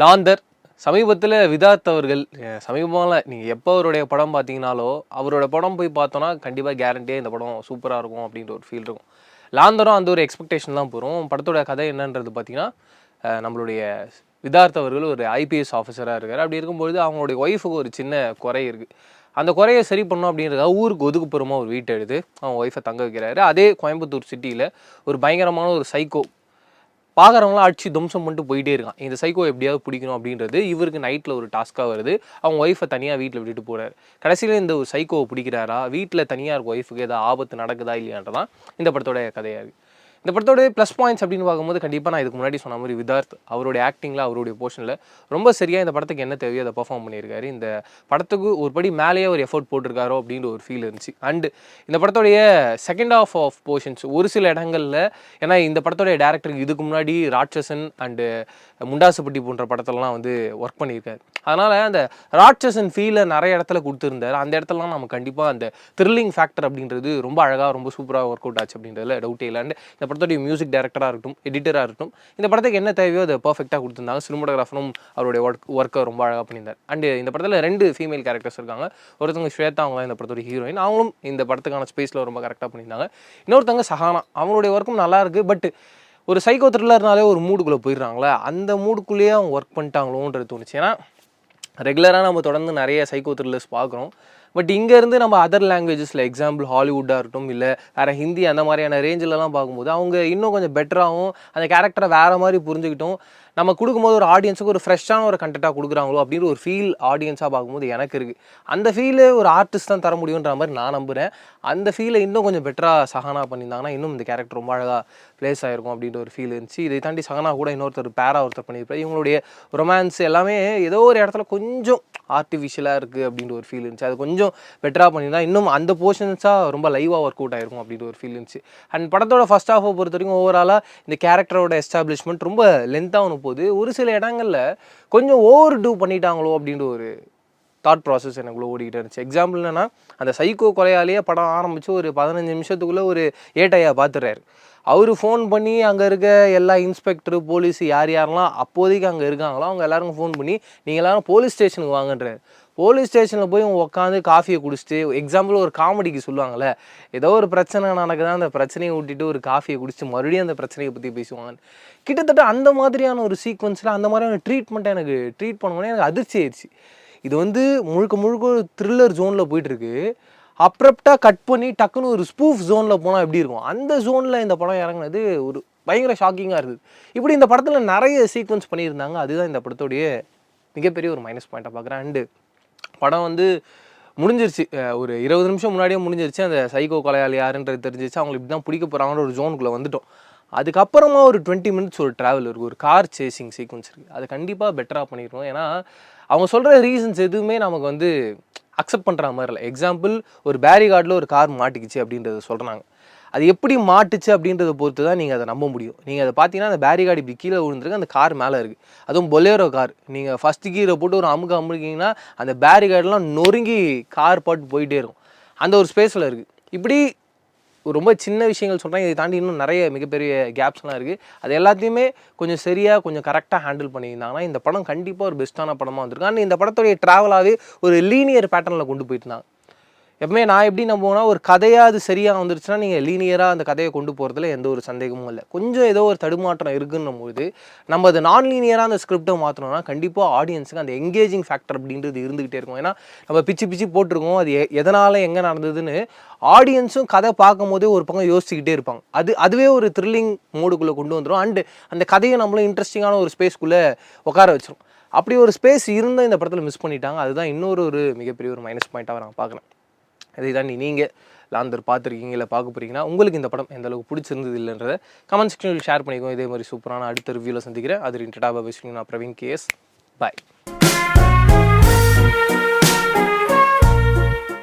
லாந்தர் சமீபத்தில் விதார்த் அவர்கள் சமீபமாக நீங்கள் எப்போ அவருடைய படம் பார்த்தீங்கனாலோ அவரோட படம் போய் பார்த்தோன்னா கண்டிப்பாக கேரண்டியாக இந்த படம் சூப்பராக இருக்கும் அப்படின்ற ஒரு ஃபீல் இருக்கும். லாந்தரும் அந்த ஒரு எக்ஸ்பெக்டேஷன் தான் போகிறோம் படத்தோட கதை என்னன்றது பார்த்தீங்கன்னா நம்மளுடைய விதார்த் அவர்கள் ஒரு ஐபிஎஸ் ஆஃபீஸராக இருக்கார். அப்படி இருக்கும்பொழுது அவங்களுடைய ஒய்ஃபுக்கு ஒரு சின்ன குறை இருக்குது அந்த குறையை சரி பண்ணணும் அப்படின்றதுக்காக ஊருக்கு ஒதுக்குப்புறமா ஒரு வீட்டை எடுத்து அவங்க ஒய்ஃபை தங்க வைக்கிறாரு. அதே கோயம்புத்தூர் சிட்டியில் ஒரு பயங்கரமான ஒரு சைக்கோ பார்க்குறவங்களாம் அடிச்சு தும்சம் பண்ணிட்டு போயிட்டே இருக்கான். இந்த சைக்கோ எப்படியாவது பிடிக்கணும் அப்படின்றது இவருக்கு நைட்டில் ஒரு டாஸ்க்காக வருது. அவங்க ஒய்ஃபை தனியாக வீட்டில் விட்டுட்டு போறாரு. கடைசியில் இந்த ஒரு சைக்கோவை பிடிக்கிறாரா? வீட்டில் தனியாக இருக்க ஒய்ஃபுக்கு ஏதாவது ஆபத்து நடக்குதா இல்லையான்றதான் இந்த படத்தோட கதையாக இருக்குது இந்த படத்தோட ப்ளஸ் பாயிண்ட்ஸ் அப்படின்னு பார்க்கும்போது கண்டிப்பாக நான் இதுக்கு முன்னாடி சொன்ன மாதிரி விதார்த் அவருடைய ஆக்டிங்கில் அவருடைய போர்ஷனில் ரொம்ப சரியாக இந்த படத்துக்கு என்ன தேவையோ அதை பர்ஃபார்ம் பண்ணியிருக்காரு. இந்த படத்துக்கு ஒரு படி மேலேயே ஒரு எஃபோர்ட் போட்டிருக்காரோ அப்படின்ற ஒரு ஃபீல் இருந்துச்சு. அண்டு இந்த படத்தோடைய செகண்ட் ஆஃப் ஆஃப் போர்ஷன்ஸ் ஒரு சில இடங்களில் ஏன்னா இந்த படத்தோடைய டேரக்டருக்கு இதுக்கு முன்னாடி ராட்சசன் அண்டு முண்டாசுப்பட்டி போன்ற படத்தெல்லாம் வந்து ஒர்க் பண்ணியிருக்காரு. அதனால் அந்த ராட்சசன் ஃபீலை நிறைய இடத்துல கொடுத்துருந்தாரு. அந்த இடத்துலலாம் நம்ம கண்டிப்பாக அந்த த்ரில்லிங் ஃபேக்டர் அப்படின்றது ரொம்ப அழகாக ரொம்ப சூப்பராக ஒர்க் அவுட் ஆச்சு அப்படின்றதுல டவுட்டே இல்லை. அண்ட் இந்த படத்துடைய மியூசிக் டைரக்டராக இருக்கட்டும் எடிட்டராக இருக்கட்டும் இந்த படத்துக்கு என்ன தேவையோ அதை பர்ஃபெக்டாக கொடுத்துருந்தாங்க. சினிமோட்டோகிராஃபரும் அவருடைய ஒர்க் ஒர்க்கை ரொம்ப அழகாக பண்ணியிருந்தார். அண்டு இந்த படத்தில் ரெண்டு ஃபீமேல் கேரக்டர்ஸ் இருக்காங்க. ஒருத்தவங்க ஸ்வேதா அவங்க இந்த படத்துடைய ஹீரோயின் அவங்களும் இந்த படத்துக்கான ஸ்பேஸில் ரொம்ப கரெக்டாக பண்ணியிருந்தாங்க. இன்னொருத்தவங்க சஹானா. அவங்களுடைய ஒர்க்கும் நல்லா இருக்குது பட் ஒரு சைக்கோ த்ரில்லர்னாலே ஒரு மூடுக்குள்ளே போயிடுறாங்களே. அந்த மூடுக்குள்ளேயே அவங்க ஒர்க் பண்ணிட்டாங்களோன்றது தோணுச்சு. ஏன்னா ரெகுலராக நம்ம தொடர்ந்து நிறைய சைக்கோ த்ரில்லர்ஸ் பார்க்குறோம். பட் இங்கேருந்து நம்ம அதர் லாங்குவேஜஸில் எக்ஸாம்பிள் ஹாலிவுட்டாக இருக்கட்டும் இல்லை வேறு ஹிந்தி அந்த மாதிரியான ரேஞ்சிலலாம் பார்க்கும்போது அவங்க இன்னும் கொஞ்சம் பெட்டராகவும் அந்த கேரக்டரை வேறு மாதிரி புரிஞ்சுக்கிட்டும். நம்ம கொடுக்கும்போது ஒரு ஆடியன்ஸுக்கு ஒரு ஃப்ரெஷ்ஷான ஒரு கண்டென்ட்டாக கொடுக்குறாங்களோ அப்படின்ற ஒரு ஃபீல் ஆடியன்ஸாக பார்க்கும்போது எனக்கு இருக்குது அந்த ஃபீலு ஒரு ஆர்டிஸ்ட் தான் தர முடியுன்ற மாதிரி நான் நம்புகிறேன் அந்த ஃபீலை இன்னும் கொஞ்சம் பெட்டராக சகனா பண்ணியிருந்தாங்கன்னா இன்னும் இந்த கேரக்டர் ரொம்ப அழகாக ப்ளேஸ் ஆகிருக்கும் அப்படின்ற ஒரு ஃபீல் இருந்துச்சு. இதை தாண்டி சகனா கூட இன்னொருத்தர் பேரா ஒருத்தர் பண்ணியிருப்பார். இவங்களுடைய ரொமான்ஸ் எல்லாமே ஏதோ ஒரு இடத்துல கொஞ்சம் ஆர்டிஃபிஷியலாக இருக்குது அப்படின்ற ஒரு ஃபீல் இருந்துச்சு. அது கொஞ்சம் கொஞ்சம் பெட்டராக பண்ணியிருந்தா இன்னும் அந்த போர்ஷன்ஸாக ரொம்ப லைவாக ஒர்க் அவுட் ஆயிருக்கும் அப்படின்ற ஒரு ஃபீல் இருந்துச்சு. அண்ட் படத்தோட ஃபர்ஸ்ட் ஹாஃபை பொறுத்த வரைக்கும் ஓவராலாக இந்த கேரக்டரோட எஸ்டாப்ளிஷ்மெண்ட் ரொம்ப லென்த்தாகணும் போகுது. ஒரு சில இடங்களில் கொஞ்சம் ஓவர் டூ பண்ணிட்டாங்களோ அப்படின்ற ஒரு தாட் ப்ராசஸ் எனக்குள்ளே ஓடிக்கிட்டே இருந்துச்சு. எக்ஸாம்பிள் என்னன்னா அந்த சைக்கோ கொலையாலேயே படம் ஆரம்பித்து ஒரு பதினஞ்சு நிமிஷத்துக்குள்ளே ஒரு ஏட்டையா பார்த்துறாரு அவர் ஃபோன் பண்ணி அங்கே இருக்க எல்லா இன்ஸ்பெக்டர் போலீஸ் யார் யாரெல்லாம் அப்போதைக்கு அங்கே இருக்காங்களோ அவங்க எல்லாருக்கும் ஃபோன் பண்ணி நீங்கள் எல்லாரும் போலீஸ் ஸ்டேஷனுக்கு வாங்கன்றாரு. போலீஸ் ஸ்டேஷனில் போய் உட்காந்து காஃபியை குடிச்சிட்டு எக்ஸாம்பிள் ஒரு காமெடிக்கு சொல்லுவாங்கல்ல ஏதோ ஒரு பிரச்சனை நடக்குதா அந்த பிரச்சனையை விட்டுட்டு ஒரு காஃபியை குடிச்சிட்டு மறுபடியும் அந்த பிரச்சனையை பற்றி பேசுவாங்க கிட்டத்தட்ட அந்த மாதிரியான ஒரு சீக்வன்ஸில் அந்த மாதிரியான ட்ரீட்மெண்ட்டை எனக்கு ட்ரீட் பண்ணோன்னே எனக்கு அதிர்ச்சி ஆயிடுச்சு. இது வந்து முழுக்க முழுக்க ஒரு த்ரில்லர் ஜோனில் போயிட்டுருக்கு. அப்ரப்டாக கட் பண்ணி டக்குன்னு ஒரு ஸ்பூஃப் ஜோனில் போனால் எப்படி இருக்கும்? அந்த ஜோனில் இந்த படம் இறங்குனது ஒரு பயங்கர ஷாக்கிங்காக இருக்குது இப்படி இந்த படத்தில் நிறைய சீக்வன்ஸ் பண்ணியிருந்தாங்க. அதுதான் இந்த படத்துடைய மிகப்பெரிய ஒரு மைனஸ் பாயிண்ட்டாக பார்க்குறேன். அண்டு படம் வந்து முடிஞ்சிருச்சு. ஒரு இருபது நிமிஷம் முன்னாடியே முடிஞ்சிருச்சு. அந்த சைக்கோ கொலையாளி யாருன்றது தெரிஞ்சிச்சு அவங்களுக்கு இப்படி தான் பிடிக்க போகிறாங்கன்ற ஒரு ஜோனுக்குள்ளே வந்துட்டோம். அதுக்கப்புறமா ஒரு டுவெண்ட்டி மினிட்ஸ் ஒரு ட்ராவல் இருக்குது ஒரு கார் சேசிங் சீக்வன்ஸ் இருக்குது அது கண்டிப்பாக பெட்டராக பண்ணிடுவோம் ஏன்னா அவங்க சொல்கிற ரீசன்ஸ் எதுவுமே நமக்கு வந்து அக்செப்ட் பண்ணுற மாதிரி இல்லை. எக்ஸாம்பிள் ஒரு பேரிகார்டில் ஒரு கார் மாட்டிக்கிச்சு அப்படின்றத சொல்கிறாங்க அது எப்படி மாட்டுச்சு அப்படின்றத பொறுத்து தான் நீங்கள் அதை நம்ப முடியும். நீங்கள் அதை பார்த்தீங்கன்னா அந்த பேரிகார்டு இப்படி கீழே விழுந்துருக்கு அந்த கார் மேலே இருக்குது அதுவும் பொலேரோ கார் நீங்கள் ஃபஸ்ட் கீரை போட்டு ஒரு அமுக்கு அமுக்கிங்கன்னா அந்த பேரிகார்டெலாம் நொறுங்கி கார் பாட்டு போயிட்டே இருக்கும். அந்த ஒரு ஸ்பேஸில் இருக்குது இப்படி ரொம்ப சின்ன விஷயங்கள் சொல்கிறேன் இதை தாண்டி இன்னும் நிறைய மிகப்பெரிய கேப்ஸ்லாம் இருக்குது அது எல்லாத்தையுமே கொஞ்சம் சரியாக கொஞ்சம் கரெக்டாக ஹேண்டில் பண்ணியிருந்தாங்கன்னா இந்த படம் கண்டிப்பாக ஒரு பெஸ்ட்டான படமாக வந்திருக்கும். ஆனால் இந்த படத்துடைய ட்ராவலாகவே ஒரு லீனியர் பேட்டர்னில் கொண்டு போயிட்டு இருந்தாங்க. எப்பவுமே நான் எப்படி நம்புவேன்னா ஒரு கதையாக அது சரியாக வந்துருச்சுன்னா நீங்கள் லீனியராக அந்த கதையை கொண்டு போகிறதுல எந்த ஒரு சந்தேகமும் இல்லை. கொஞ்சம் ஏதோ ஒரு தடுமாற்றம் இருக்குன்னும் போது நம்ம அது நான் லீனியராக அந்த ஸ்கிரிப்டை மாற்றணும்னா கண்டிப்பாக ஆடியன்ஸுக்கு அந்த எங்கேஜிங் ஃபேக்டர் அப்படின்றது இருந்துகிட்டே இருக்கும். ஏன்னா நம்ம பிச்சு பிச்சு போட்டிருக்கோம் அது எதனால் எங்கே நடந்ததுன்னு ஆடியன்ஸும் கதை பார்க்கும்போதே ஒரு பக்கம் யோசிச்சுக்கிட்டே இருப்பாங்க. அது அதுவே ஒரு த்ரில்லிங் மோடுக்குள்ளே கொண்டு வந்துடும் அண்டு அந்த கதையை நம்மளும் இன்ட்ரெஸ்டிங்கான ஒரு ஸ்பேஸ்க்குள்ளே உட்கார வச்சிரும். அப்படி ஒரு ஸ்பேஸ் இருந்தால் இந்த படத்தில் மிஸ் பண்ணிட்டாங்க. அதுதான் இன்னொரு ஒரு மிகப்பெரிய ஒரு மைனஸ் பாயிண்ட்டாக நான் பார்க்குறேன். இதை தாண்டி நீங்கள் லாந்தர் பார்த்துருக்கீங்க இல்லை பார்க்க போகிறீங்கன்னா உங்களுக்கு இந்த படம் எந்த அளவுக்கு பிடிச்சிருந்தது இல்லைன்றத கமெண்ட் செக்ஷனில் ஷேர் பண்ணிக்கோ இதே மாதிரி சூப்பரான அடுத்த ரிவ்யூவில் சந்திக்கிறேன். அது இன்டர்டா பை நான் பிரவீன் கேஎஸ் பாய்